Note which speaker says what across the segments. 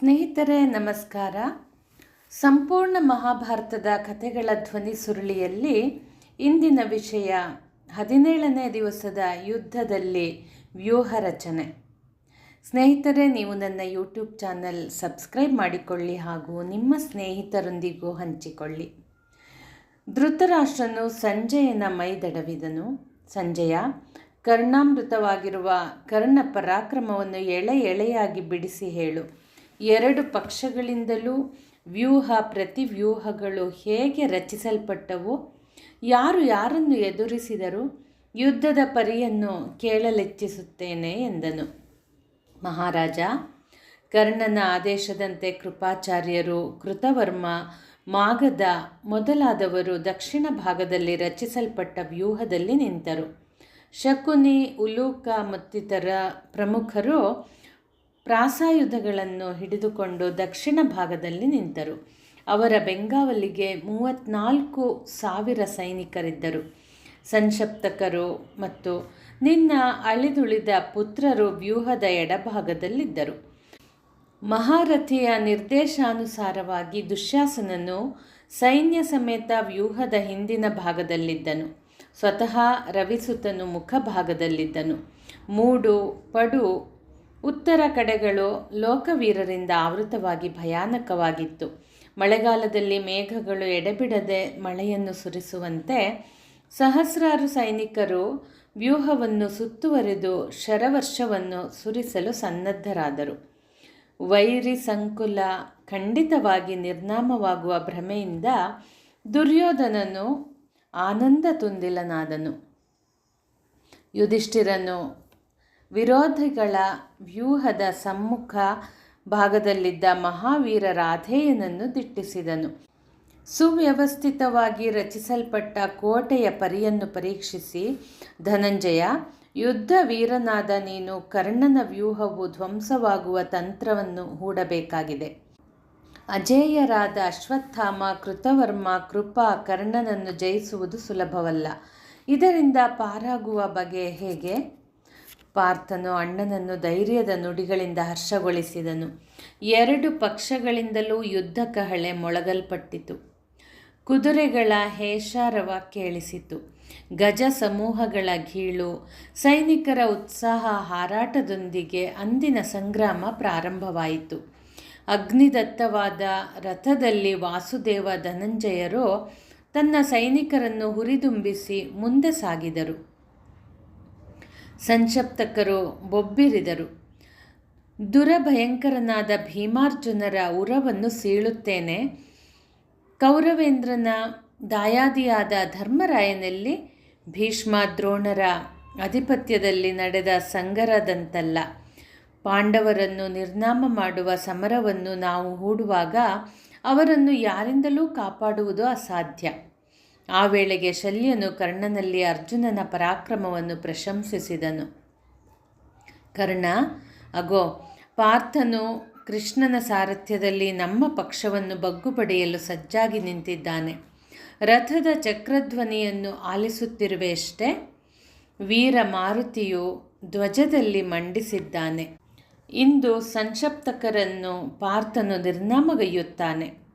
Speaker 1: ಸ್ನೇಹಿತರೆ, ನಮಸ್ಕಾರ. ಸಂಪೂರ್ಣ ಮಹಾಭಾರತದ ಕಥೆಗಳ ಧ್ವನಿ ಸುರುಳಿಯಲ್ಲಿ ಇಂದಿನ ವಿಷಯ ಹದಿನೇಳನೇ ದಿವಸದ ಯುದ್ಧದಲ್ಲಿ ವ್ಯೂಹ ರಚನೆ. ಸ್ನೇಹಿತರೆ, ನೀವು ನನ್ನ ಯೂಟ್ಯೂಬ್ ಚಾನಲ್ ಸಬ್ಸ್ಕ್ರೈಬ್ ಮಾಡಿಕೊಳ್ಳಿ ಹಾಗೂ ನಿಮ್ಮ ಸ್ನೇಹಿತರೊಂದಿಗೂ ಹಂಚಿಕೊಳ್ಳಿ. ಧೃತರಾಷ್ಟ್ರನು ಸಂಜಯನ ಮೈದಡವಿದನು ಸಂಜಯ ಕರ್ಣಾಮೃತವಾಗಿರುವ ಕರ್ಣ ಪರಾಕ್ರಮವನ್ನು ಎಳೆ ಎಳೆಯಾಗಿ ಬಿಡಿಸಿ ಹೇಳು. ಎರಡು ಪಕ್ಷಗಳಿಂದಲೂ ವ್ಯೂಹ, ಪ್ರತಿವ್ಯೂಹಗಳು ಹೇಗೆ ರಚಿಸಲ್ಪಟ್ಟವು, ಯಾರು ಯಾರನ್ನು ಎದುರಿಸಿದರು, ಯುದ್ಧದ ಪರಿಯನ್ನು ಕೇಳಲೆಚ್ಚಿಸುತ್ತೇನೆ ಎಂದನು. ಮಹಾರಾಜ, ಕರ್ಣನ ಆದೇಶದಂತೆ ಕೃಪಾಚಾರ್ಯರು ಕೃತವರ್ಮ ಮಾಗದ ಮೊದಲಾದವರು ದಕ್ಷಿಣ ಭಾಗದಲ್ಲಿ ರಚಿಸಲ್ಪಟ್ಟ ವ್ಯೂಹದಲ್ಲಿ ನಿಂತರು. ಶಕುನಿ, ಉಲೂಕ ಮತ್ತಿತರ ಪ್ರಮುಖರು ಪ್ರಾಸಾಯುಧಗಳನ್ನು ಹಿಡಿದುಕೊಂಡು ದಕ್ಷಿಣ ಭಾಗದಲ್ಲಿ ನಿಂತರು. ಅವರ ಬೆಂಗಾವಲಿಗೆ ಮೂವತ್ನಾಲ್ಕು ಸಾವಿರ ಸೈನಿಕರಿದ್ದರು. ಸಂಶಪ್ತಕರು ಮತ್ತು ನಿನ್ನ ಅಳಿದುಳಿದ ಪುತ್ರರು ವ್ಯೂಹದ ಎಡಭಾಗದಲ್ಲಿದ್ದರು. ಮಹಾರಥಿಯ ನಿರ್ದೇಶಾನುಸಾರವಾಗಿ ದುಶ್ಯಾಸನನು ಸೈನ್ಯ ಸಮೇತ ವ್ಯೂಹದ ಹಿಂದಿನ ಭಾಗದಲ್ಲಿದ್ದನು. ಸ್ವತಃ ರವಿಸುತನು ಮುಖಭಾಗದಲ್ಲಿದ್ದನು. ಮೂಡು, ಪಡು ಉತ್ತರ ಕಡೆಗಳು ಲೋಕವೀರರಿಂದ ಆವೃತವಾಗಿ ಭಯಾನಕವಾಗಿತ್ತು. ಮಳೆಗಾಲದಲ್ಲಿ ಮೇಘಗಳು ಎಡೆಬಿಡದೆ ಮಳೆಯನ್ನು ಸುರಿಸುವಂತೆ ಸಹಸ್ರಾರು ಸೈನಿಕರು ವ್ಯೂಹವನ್ನು ಸುತ್ತುವರೆದು ಶರವರ್ಷವನ್ನು ಸುರಿಸಲು ಸನ್ನದ್ಧರಾದರು. ವೈರಿ ಸಂಕುಲ ಖಂಡಿತವಾಗಿ ನಿರ್ನಾಮವಾಗುವ ಭ್ರಮೆಯಿಂದ ದುರ್ಯೋಧನನು ಆನಂದ ತುಂದಿಲನಾದನು. ಯುಧಿಷ್ಠಿರನು ವಿರೋಧಿಗಳ ವ್ಯೂಹದ ಸಮ್ಮುಖ ಭಾಗದಲ್ಲಿದ್ದ ಮಹಾವೀರ ರಾಧೇಯನನ್ನು ದಿಟ್ಟಿಸಿದನು. ಸುವ್ಯವಸ್ಥಿತವಾಗಿ ರಚಿಸಲ್ಪಟ್ಟ ಕೋಟೆಯ ಪರಿಯನ್ನು ಪರೀಕ್ಷಿಸಿ, ಧನಂಜಯ, ಯುದ್ಧ ವೀರನಾದ ನೀನು ಕರ್ಣನ ವ್ಯೂಹವು ಧ್ವಂಸವಾಗುವ ತಂತ್ರವನ್ನು ಹೂಡಬೇಕಾಗಿದೆ. ಅಜೇಯರಾದ ಅಶ್ವತ್ಥಾಮ, ಕೃತವರ್ಮ, ಕೃಪಾ, ಕರ್ಣನನ್ನು ಜಯಿಸುವುದು ಸುಲಭವಲ್ಲ. ಇದರಿಂದ ಪಾರಾಗುವ ಬಗೆ ಹೇಗೆ? ಪಾರ್ಥನು ಅಣ್ಣನನ್ನು ಧೈರ್ಯದ ನುಡಿಗಳಿಂದ ಹರ್ಷಗೊಳಿಸಿದನು. ಎರಡು ಪಕ್ಷಗಳಿಂದಲೂ ಯುದ್ಧ ಕಹಳೆ ಮೊಳಗಲ್ಪಟ್ಟಿತು. ಕುದುರೆಗಳ ಹೇಷಾರವ ಕೇಳಿಸಿತು. ಗಜ ಸಮೂಹಗಳ ಗೀಳು, ಸೈನಿಕರ ಉತ್ಸಾಹ ಹಾರಾಟದೊಂದಿಗೆ ಅಂದಿನ ಸಂಗ್ರಾಮ ಪ್ರಾರಂಭವಾಯಿತು. ಅಗ್ನಿದತ್ತವಾದ ರಥದಲ್ಲಿ ವಾಸುದೇವ ಧನಂಜಯರು ತನ್ನ ಸೈನಿಕರನ್ನು ಹುರಿದುಂಬಿಸಿ ಮುಂದೆ ಸಾಗಿದರು. ಸಂಶಪ್ತಕರು ಬೊಬ್ಬಿರಿದರು. ದುರಭಯಂಕರನಾದ ಭೀಮಾರ್ಜುನರ ಉರವನ್ನು ಸೀಳುತ್ತೇನೆ. ಕೌರವೇಂದ್ರನ ದಾಯಾದಿಯಾದ ಧರ್ಮರಾಯನಲ್ಲಿ ಭೀಷ್ಮ ದ್ರೋಣರ ಅಧಿಪತ್ಯದಲ್ಲಿ ನಡೆದ ಸಂಗರದಂತಲ್ಲ. ಪಾಂಡವರನ್ನು ನಿರ್ನಾಮ ಮಾಡುವ ಸಮರವನ್ನು ನಾವು ಹೂಡುವಾಗ ಅವರನ್ನು ಯಾರಿಂದಲೂ ಕಾಪಾಡುವುದು ಅಸಾಧ್ಯ. ಆ ವೇಳೆಗೆ ಶಲ್ಯನು ಕರ್ಣನಲ್ಲಿ ಅರ್ಜುನನ ಪರಾಕ್ರಮವನ್ನು ಪ್ರಶಂಸಿಸಿದನು. ಕರ್ಣ, ಅಗೋ, ಪಾರ್ಥನು ಕೃಷ್ಣನ ಸಾರಥ್ಯದಲ್ಲಿ ನಮ್ಮ ಪಕ್ಷವನ್ನು ಬಗ್ಗು ಪಡೆಯಲು ಸಜ್ಜಾಗಿ ನಿಂತಿದ್ದಾನೆ. ರಥದ ಚಕ್ರಧ್ವನಿಯನ್ನು ಆಲಿಸುತ್ತಿರುವೆಯಷ್ಟೇ, ವೀರ ಮಾರುತಿಯು ಧ್ವಜದಲ್ಲಿ ಮಂಡಿಸಿದ್ದಾನೆ. ಇಂದು ಸಂಕ್ಷಪ್ತಕರನ್ನು ಪಾರ್ಥನು ನಿರ್ನಾಮಗೈಯುತ್ತಾನೆ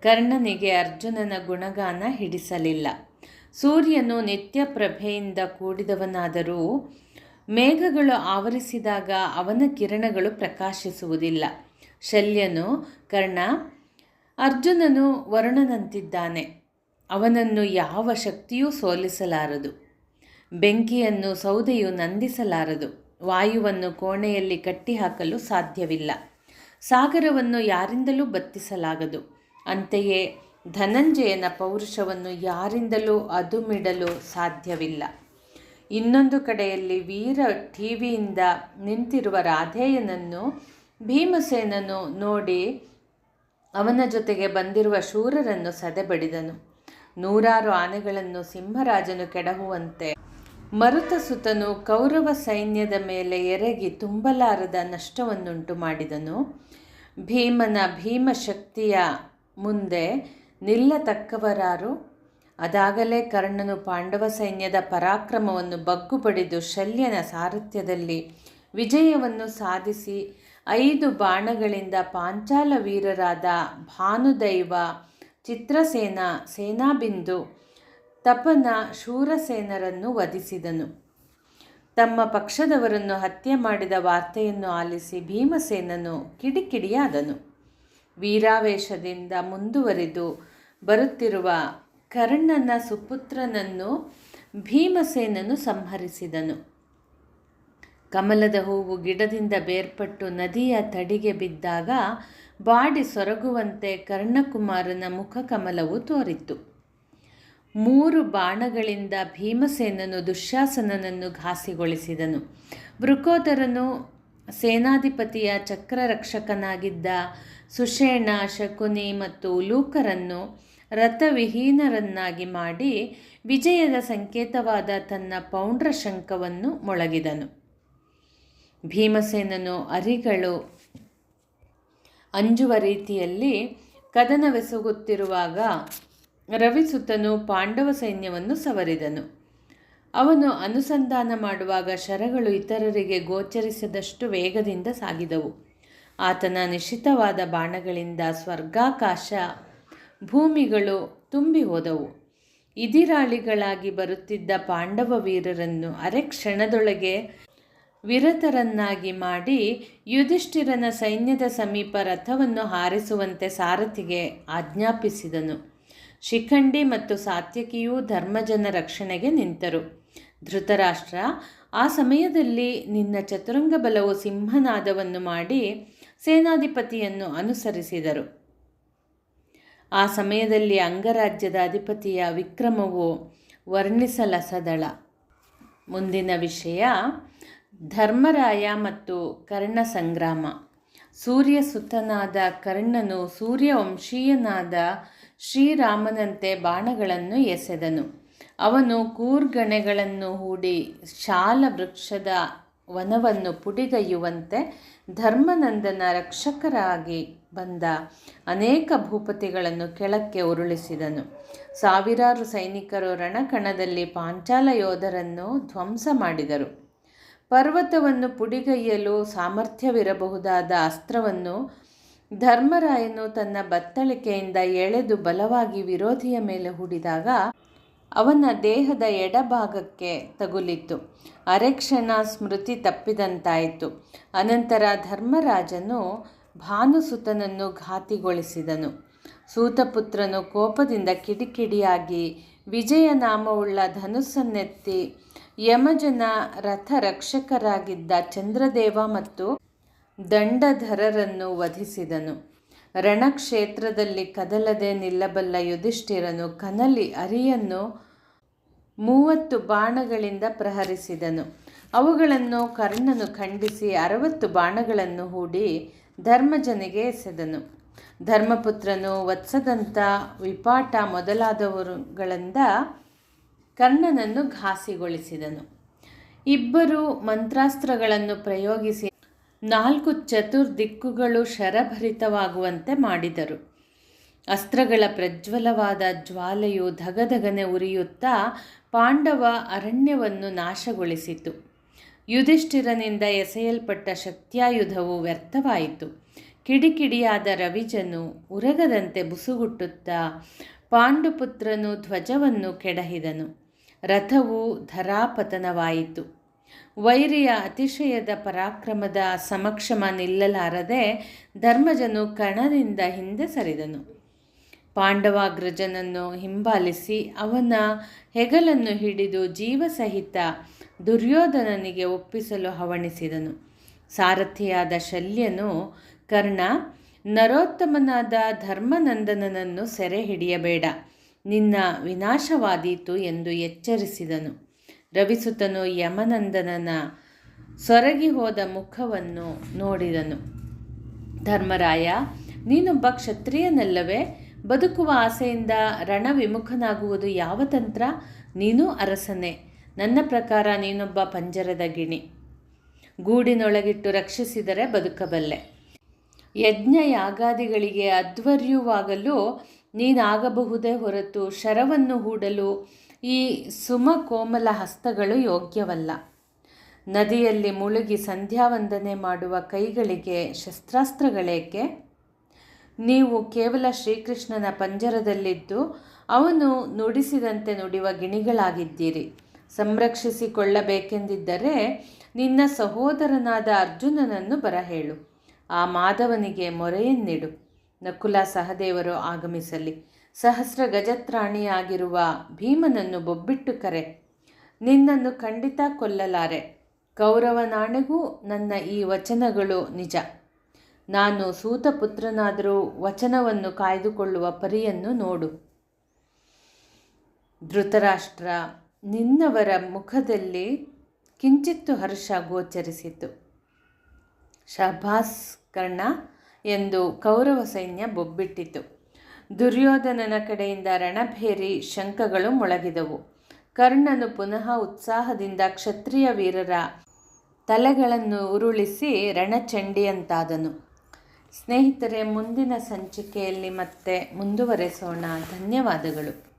Speaker 1: ಕರ್ಣನಿಗೆ ಅರ್ಜುನನ ಗುಣಗಾನ ಹಿಡಿಸಲಿಲ್ಲ. ಸೂರ್ಯನು ನಿತ್ಯ ಪ್ರಭೆಯಿಂದ ಕೂಡಿದವನಾದರೂ ಮೇಘಗಳು ಆವರಿಸಿದಾಗ ಅವನ ಕಿರಣಗಳು ಪ್ರಕಾಶಿಸುವುದಿಲ್ಲ. ಶಲ್ಯನು, ಕರ್ಣ, ಅರ್ಜುನನು ವರುಣನಂತಿದ್ದಾನೆ. ಅವನನ್ನು ಯಾವ ಶಕ್ತಿಯೂ ಸೋಲಿಸಲಾರದು. ಬೆಂಕಿಯನ್ನು, ಸೌದೆಯು ನಂದಿಸಲಾರದು. ವಾಯುವನ್ನು ಕೋಣೆಯಲ್ಲಿ ಕಟ್ಟಿಹಾಕಲು ಸಾಧ್ಯವಿಲ್ಲ. ಸಾಗರವನ್ನು ಯಾರಿಂದಲೂ ಬತ್ತಿಸಲಾಗದು. ಅಂತೆಯೇ ಧನಂಜಯನ ಪೌರುಷವನ್ನು ಯಾರಿಂದಲೂ ಅದುಮಿಡಲು ಸಾಧ್ಯವಿಲ್ಲ. ಇನ್ನೊಂದು ಕಡೆಯಲ್ಲಿ ವೀರ ಟಿವಿಯಿಂದ ನಿಂತಿರುವ ರಾಧೇಯನನ್ನು, ಭೀಮಸೇನನು ನೋಡಿ ಅವನ ಜೊತೆಗೆ ಬಂದಿರುವ ಶೂರರನ್ನು ಸದೆಬಡಿದನು. ನೂರಾರು ಆನೆಗಳನ್ನು ಸಿಂಹರಾಜನು ಕೆಡಹುವಂತೆ ಮರುತಸುತನು ಕೌರವ ಸೈನ್ಯದ ಮೇಲೆ ಎರಗಿ ತುಂಬಲಾರದ ನಷ್ಟವನ್ನುಂಟು ಮಾಡಿದನು ಭೀಮನ ಭೀಮಶಕ್ತಿಯ ಮುಂದೆ ನಿಲ್ಲತಕ್ಕವರಾರು. ಅದಾಗಲೇ ಕರ್ಣನು ಪಾಂಡವ ಸೈನ್ಯದ ಪರಾಕ್ರಮವನ್ನು ಬಗ್ಗುಬಡಿದು ಶಲ್ಯನ ಸಾರಥ್ಯದಲ್ಲಿ ವಿಜಯವನ್ನು ಸಾಧಿಸಿ ಐದು ಬಾಣಗಳಿಂದ ಪಾಂಚಾಲ ವೀರರಾದ ಭಾನುದೈವ, ಚಿತ್ರಸೇನ, ಸೇನಾಬಿಂದು, ತಪನ ಶೂರಸೇನರನ್ನು ವಧಿಸಿದನು. ತಮ್ಮ ಪಕ್ಷದವರನ್ನು ಹತ್ಯೆ ಮಾಡಿದ ವಾರ್ತೆಯನ್ನು ಆಲಿಸಿ ಭೀಮಸೇನನು ಕಿಡಿಕಿಡಿಯಾದನು. ವೀರಾವೇಶದಿಂದ ಮುಂದುವರಿದು ಬರುತ್ತಿರುವ ಕರ್ಣನ ಸುಪುತ್ರನನ್ನು ಭೀಮಸೇನನು ಸಂಹರಿಸಿದನು. ಕಮಲದ ಹೂವು ಗಿಡದಿಂದ ಬೇರ್ಪಟ್ಟು ನದಿಯ ತಡಿಗೆ ಬಿದ್ದಾಗ ಬಾಡಿ ಸೊರಗುವಂತೆ ಕರ್ಣಕುಮಾರನ ಮುಖಕಮಲವು ತೋರಿತು ಮೂರು ಬಾಣಗಳಿಂದ ಭೀಮಸೇನನು ದುಶ್ಯಾಸನನನ್ನು ಘಾಸಿಗೊಳಿಸಿದನು. ವೃಕೋದರನು ಸೇನಾಧಿಪತಿಯ ಚಕ್ರರಕ್ಷಕನಾಗಿದ್ದ ಸುಷೇಣ, ಶಕುನಿ ಮತ್ತು ಲೂಕರನ್ನು ರಥವಿಹೀನರನ್ನಾಗಿ ಮಾಡಿ ವಿಜಯದ ಸಂಕೇತವಾದ ತನ್ನ ಪೌಂಡ್ರ ಶಂಕವನ್ನು ಮೊಳಗಿದನು. ಭೀಮಸೇನನು ಅರಿಗಳು ಅಂಜುವ ರೀತಿಯಲ್ಲಿ ಕದನವೆಸಗುತ್ತಿರುವಾಗ ರವಿಸುತನು ಪಾಂಡವ ಸೈನ್ಯವನ್ನು ಸವರಿದನು. ಅವನು ಅನುಸಂಧಾನ ಮಾಡುವಾಗ ಶರಗಳು ಇತರರಿಗೆ ಗೋಚರಿಸದಷ್ಟು ವೇಗದಿಂದ ಸಾಗಿದವು. ಆತನ ನಿಶ್ಚಿತವಾದ ಬಾಣಗಳಿಂದ ಸ್ವರ್ಗಾಕಾಶ ಭೂಮಿಗಳು ತುಂಬಿ ಹೋದವು. ಇದಿರಾಳಿಗಳಾಗಿ ಬರುತ್ತಿದ್ದ ಪಾಂಡವ ವೀರರನ್ನು ಅರೆ ಕ್ಷಣದೊಳಗೆ ವಿರತರನ್ನಾಗಿ ಮಾಡಿ ಯುಧಿಷ್ಠಿರನ ಸೈನ್ಯದ ಸಮೀಪ ರಥವನ್ನು ಹಾರಿಸುವಂತೆ ಸಾರಥಿಗೆ ಆಜ್ಞಾಪಿಸಿದನು. ಶಿಖಂಡಿ ಮತ್ತು ಸಾತ್ಯಕಿಯೂ ಧರ್ಮಜನ ರಕ್ಷಣೆಗೆ ನಿಂತರು. ಧೃತರಾಷ್ಟ್ರ, ಆ ಸಮಯದಲ್ಲಿ ನಿನ್ನ ಚತುರಂಗ ಬಲವು ಸಿಂಹನಾದವನ್ನು ಮಾಡಿ ಸೇನಾಧಿಪತಿಯನ್ನು ಅನುಸರಿಸಿದರು. ಆ ಸಮಯದಲ್ಲಿ ಅಂಗರಾಜ್ಯದ ಅಧಿಪತಿಯ ವಿಕ್ರಮವು ವರ್ಣಿಸಲಸದಳ. ಮುಂದಿನ ವಿಷಯ, ಧರ್ಮರಾಯ ಮತ್ತು ಕರ್ಣ ಸಂಗ್ರಾಮ ಸೂರ್ಯಸುತನಾದ ಕರ್ಣನು ಸೂರ್ಯವಂಶೀಯನಾದ ಶ್ರೀರಾಮನಂತೆ ಬಾಣಗಳನ್ನು ಎಸೆದನು. ಅವನು ಕೂರ್ಗಣೆಗಳನ್ನು ಹೂಡಿ ಶಾಲ ವೃಕ್ಷದ ವನವನ್ನು ಪುಡಿಗೈಯುವಂತೆ ಧರ್ಮನಂದನ ರಕ್ಷಕರಾಗಿ ಬಂದ ಅನೇಕ ಭೂಪತಿಗಳನ್ನು ಕೆಳಕ್ಕೆ ಉರುಳಿಸಿದನು. ಸಾವಿರಾರು ಸೈನಿಕರು ರಣಕಣದಲ್ಲಿ ಪಾಂಚಾಲ ಯೋಧರನ್ನು ಧ್ವಂಸ ಮಾಡಿದರು. ಪರ್ವತವನ್ನು ಪುಡಿಗೈಯಲು ಸಾಮರ್ಥ್ಯವಿರಬಹುದಾದ ಅಸ್ತ್ರವನ್ನು ಧರ್ಮರಾಯನು ತನ್ನ ಬತ್ತಳಿಕೆಯಿಂದ ಎಳೆದು ಬಲವಾಗಿ ವಿರೋಧಿಯ ಮೇಲೆ ಹೂಡಿದಾಗ ಅವನ ದೇಹದ ಎಡಭಾಗಕ್ಕೆ ತಗುಲಿತು. ಅರೆಕ್ಷಣ ಸ್ಮೃತಿ ತಪ್ಪಿದಂತಾಯಿತು. ಅನಂತರ ಧರ್ಮರಾಜನು ಭಾನುಸುತನನ್ನು ಘಾತಿಗೊಳಿಸಿದನು. ಸೂತಪುತ್ರನು ಕೋಪದಿಂದ ಕಿಡಿಕಿಡಿಯಾಗಿ ವಿಜಯನಾಮವುಳ್ಳ ಧನುಸ್ಸನ್ನೆತ್ತಿ ಯಮಜನ ರಥ ರಕ್ಷಕರಾಗಿದ್ದ ಚಂದ್ರದೇವ ಮತ್ತು ದಂಡಧರರನ್ನು ವಧಿಸಿದನು. ರಣಕ್ಷೇತ್ರದಲ್ಲಿ ಕದಲದೆ ನಿಲ್ಲಬಲ್ಲ ಯುಧಿಷ್ಠಿರನು ಕನಲಿ ಅರಿಯನ್ನು ಮೂವತ್ತು ಬಾಣಗಳಿಂದ ಪ್ರಹರಿಸಿದನು. ಅವುಗಳನ್ನು ಕರ್ಣನು ಖಂಡಿಸಿ ಅರವತ್ತು ಬಾಣಗಳನ್ನು ಹೂಡಿ ಧರ್ಮಜನಿಗೆ ಎಸೆದನು. ಧರ್ಮಪುತ್ರನು ವತ್ಸದಂತ ವಿಪಾಟ ಮೊದಲಾದವರುಗಳಿಂದ ಕರ್ಣನನ್ನು ಘಾಸಿಗೊಳಿಸಿದನು. ಇಬ್ಬರು ಮಂತ್ರಾಸ್ತ್ರಗಳನ್ನು ಪ್ರಯೋಗಿಸಿ ನಾಲ್ಕು ಚತುರ್ದಿಕ್ಕುಗಳು ಶರಭರಿತವಾಗುವಂತೆ ಮಾಡಿದರು. ಅಸ್ತ್ರಗಳ ಪ್ರಜ್ವಲವಾದ ಜ್ವಾಲೆಯು ಧಗಧಗನೆ ಉರಿಯುತ್ತಾ ಪಾಂಡವ ಅರಣ್ಯವನ್ನು ನಾಶಗೊಳಿಸಿತು. ಯುಧಿಷ್ಠಿರನಿಂದ ಎಸೆಯಲ್ಪಟ್ಟ ಶಕ್ತಿಯಾಯುಧವು ವ್ಯರ್ಥವಾಯಿತು. ಕಿಡಿಕಿಡಿಯಾದ ರವಿಜನು ಉರಗದಂತೆ ಬುಸುಗುಟ್ಟುತ್ತಾ ಪಾಂಡುಪುತ್ರನು ಧ್ವಜವನ್ನು ಕೆಡಹಿದನು. ರಥವು ಧರಾಪತನವಾಯಿತು. ವೈರಿಯ ಅತಿಶಯದ ಪರಾಕ್ರಮದ ಸಮಕ್ಷಮ ನಿಲ್ಲಲಾರದೆ ಧರ್ಮಜನು ಕಣದಿಂದ ಹಿಂದೆ ಸರಿದನು. ಪಾಂಡವಾಗ್ರಜನನ್ನು ಹಿಂಬಾಲಿಸಿ ಅವನ ಹೆಗಲನ್ನು ಹಿಡಿದು ಜೀವಸಹಿತ ದುರ್ಯೋಧನನಿಗೆ ಒಪ್ಪಿಸಲು ಹವಣಿಸಿದನು. ಸಾರಥಿಯಾದ ಶಲ್ಯನು, ಕರ್ಣ, ನರೋತ್ತಮನಾದ ಧರ್ಮನಂದನನನ್ನು ಸೆರೆ ಹಿಡಿಯಬೇಡ ನಿನ್ನ ವಿನಾಶವಾದೀತು ಎಂದು ಎಚ್ಚರಿಸಿದನು. ರವಿಸುತನು ಯಮನಂದನನ ಸೊರಗಿ ಹೋದ ಮುಖವನ್ನು ನೋಡಿದನು. ಧರ್ಮರಾಯ, ನೀನೊಬ್ಬ ಕ್ಷತ್ರಿಯನಲ್ಲವೇ? ಬದುಕುವ ಆಸೆಯಿಂದ ರಣವಿಮುಖನಾಗುವುದು ಯಾವ ತಂತ್ರ? ನೀನು ಅರಸನೇ. ನನ್ನ ಪ್ರಕಾರ ನೀನೊಬ್ಬ ಪಂಜರದ ಗಿಣಿ. ಗೂಡಿನೊಳಗಿಟ್ಟು ರಕ್ಷಿಸಿದರೆ ಬದುಕಬಲ್ಲೆ. ಯಜ್ಞ ಯಾಗಾದಿಗಳಿಗೆ ಅಧ್ವರ್ಯವಾಗಲು ನೀನಾಗಬಹುದೇ ಹೊರತು ಶರವನ್ನು ಹೂಡಲು ಈ ಸುಮಕೋಮಲ ಹಸ್ತಗಳು ಯೋಗ್ಯವಲ್ಲ. ನದಿಯಲ್ಲಿ ಮುಳುಗಿ ಸಂಧ್ಯಾವಂದನೆ ಮಾಡುವ ಕೈಗಳಿಗೆ ಶಸ್ತ್ರಾಸ್ತ್ರಗಳೇಕೆ? ನೀವು ಕೇವಲ ಶ್ರೀಕೃಷ್ಣನ ಪಂಜರದಲ್ಲಿದ್ದು ಅವನು ನುಡಿಸಿದಂತೆ ನುಡಿಯುವ ಗಿಣಿಗಳಾಗಿದ್ದೀರಿ. ಸಂರಕ್ಷಿಸಿಕೊಳ್ಳಬೇಕೆಂದಿದ್ದರೆ ನಿನ್ನ ಸಹೋದರನಾದ ಅರ್ಜುನನನ್ನು ಬರಹೇಳು. ಆ ಮಾಧವನಿಗೆ ಮೊರೆಯನ್ನಿಡು. ನಕುಲ ಸಹದೇವರು ಆಗಮಿಸಲಿ. ಸಹಸ್ರ ಗಜತ್ರಾಣಿಯಾಗಿರುವ ಭೀಮನನ್ನು ಬೊಬ್ಬಿಟ್ಟು ಕರೆ. ನಿನ್ನನ್ನು ಖಂಡಿತ ಕೊಲ್ಲಲಾರೆ. ಕೌರವನಾಣೆಗೂ ನನ್ನ ಈ ವಚನಗಳು ನಿಜ. ನಾನು ಸೂತಪುತ್ರನಾದರೂ ವಚನವನ್ನು ಕಾಯ್ದುಕೊಳ್ಳುವ ಪರಿಯನ್ನು ನೋಡು. ಧೃತರಾಷ್ಟ್ರ, ನಿನ್ನವರ ಮುಖದಲ್ಲಿ ಕಿಂಚಿತ್ತು ಹರ್ಷ ಗೋಚರಿಸಿತು. ಶಭಾಸ್ ಕರ್ಣ ಎಂದು ಕೌರವ ಸೈನ್ಯ ಬೊಬ್ಬಿಟ್ಟಿತು. ದುರ್ಯೋಧನನ ಕಡೆಯಿಂದ ರಣಭೇರಿ ಶಂಖಗಳು ಮೊಳಗಿದವು. ಕರ್ಣನು ಪುನಃ ಉತ್ಸಾಹದಿಂದ ಕ್ಷತ್ರಿಯ ವೀರರ ತಲೆಗಳನ್ನು ಉರುಳಿಸಿ ರಣಚಂಡಿಯಂತಾದನು. ಸ್ನೇಹಿತರೆ, ಮುಂದಿನ ಸಂಚಿಕೆಯಲ್ಲಿ ಮತ್ತೆ ಮುಂದುವರೆಸೋಣ. ಧನ್ಯವಾದಗಳು.